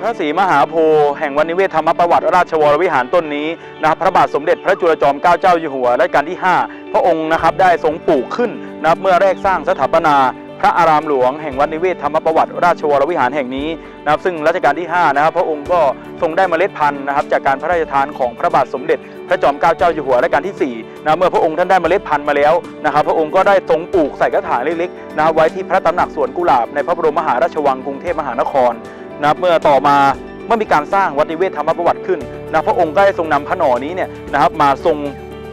พระศรีมหาโพธิ์แห่งวันนิเวศธรรมประวัติราชวรวิหารต้นนี้นะครับพระบาทสมเด็จพระจุลจอมเกล้าเจ้าอยู่หัวรัชกาลที่ 5 พระองค์นะครับได้ทรงปลูกขึ้นนะครับเมื่อแรกสร้างสถาปนาพระอารามหลวงแห่งวัดนิเวศธรรมประวัติราชวรวิหารแห่งนี้นะครับซึ่งรัชกาลที่ 5 นะครับพระองค์ก็ทรงได้เมล็ดพันธุ์นะครับจากการพระราชทานของพระบาทสมเด็จ พระจอมเกล้าเจ้าอยู่หัวรัชกาลที่4นะเมื่อพระองค์ท่านได้เมล็ดพันธุ์มาแล้วนะครับพระองค์ก็ได้ทรงปลูกใส่กระถางเล็กๆนะไว้ที่พระตำหนักสวนกุหลาบในพระบรมมหาราชวังกรุงเทพมหานคร นะเมื่อต่อมาเมื่อมีการสร้างวัดนิเวศธรรมประวัติขึ้นนะพระองค์ก็ได้ทรงนำพระหน่อนี้เนี่ยนะครับมาทรง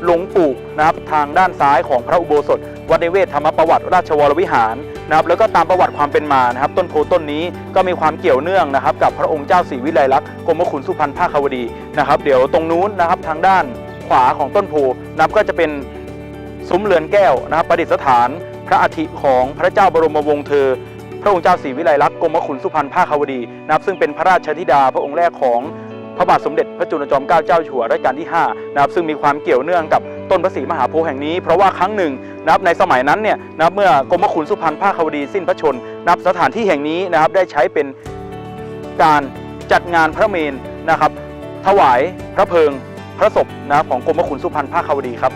ลงปลูกนะครับทางด้านซ้ายของพระอุโบสถ วัดนิเวศธรรมประวัติราชวรวิหารนะครับแล้วก็ตามประวัติความเป็นมานะครับ ต้นโพต้นนี้ก็มีความเกี่ยวเนื่องนะครับ กับพระองค์เจ้าศรีวิไลลักษณ์กรมขุนสุพรรณภาควดีนะครับ เดี๋ยวตรงนู้นนะครับทางด้านขวาของต้นโพนับก็จะเป็นซุ้มเรือนแก้วนะครับประดิษฐาน พระอาทิของพระเจ้าบรมวงศ์เธอ ระองค์เจ้าศรีวิไลลักษณ์กรมขุนสุพรรณภาควดีนะครับซึ่งเป็นพระราชธิดาพระองค์แรกของพระบาทสมเด็จพระจุลจอมเกล้าเจ้าอยู่หัวรัชกาลที่5นะครับซึ่งมีความเกี่ยวเนื่องกับต้นพระศรีมหาโพธิ์แห่งนี้ เพราะว่าครั้งหนึ่งนะครับในสมัยนั้นเนี่ยนะครับเมื่อกรมขุนสุพรรณภาควดีสิ้นพระชนนะครับสถานที่แห่งนี้นะครับได้ใช้เป็นการจัดงานพระเมนนะครับถวายพระเพลิงพระศพนะครับของกรมขุนสุพรรณภาควดีครับ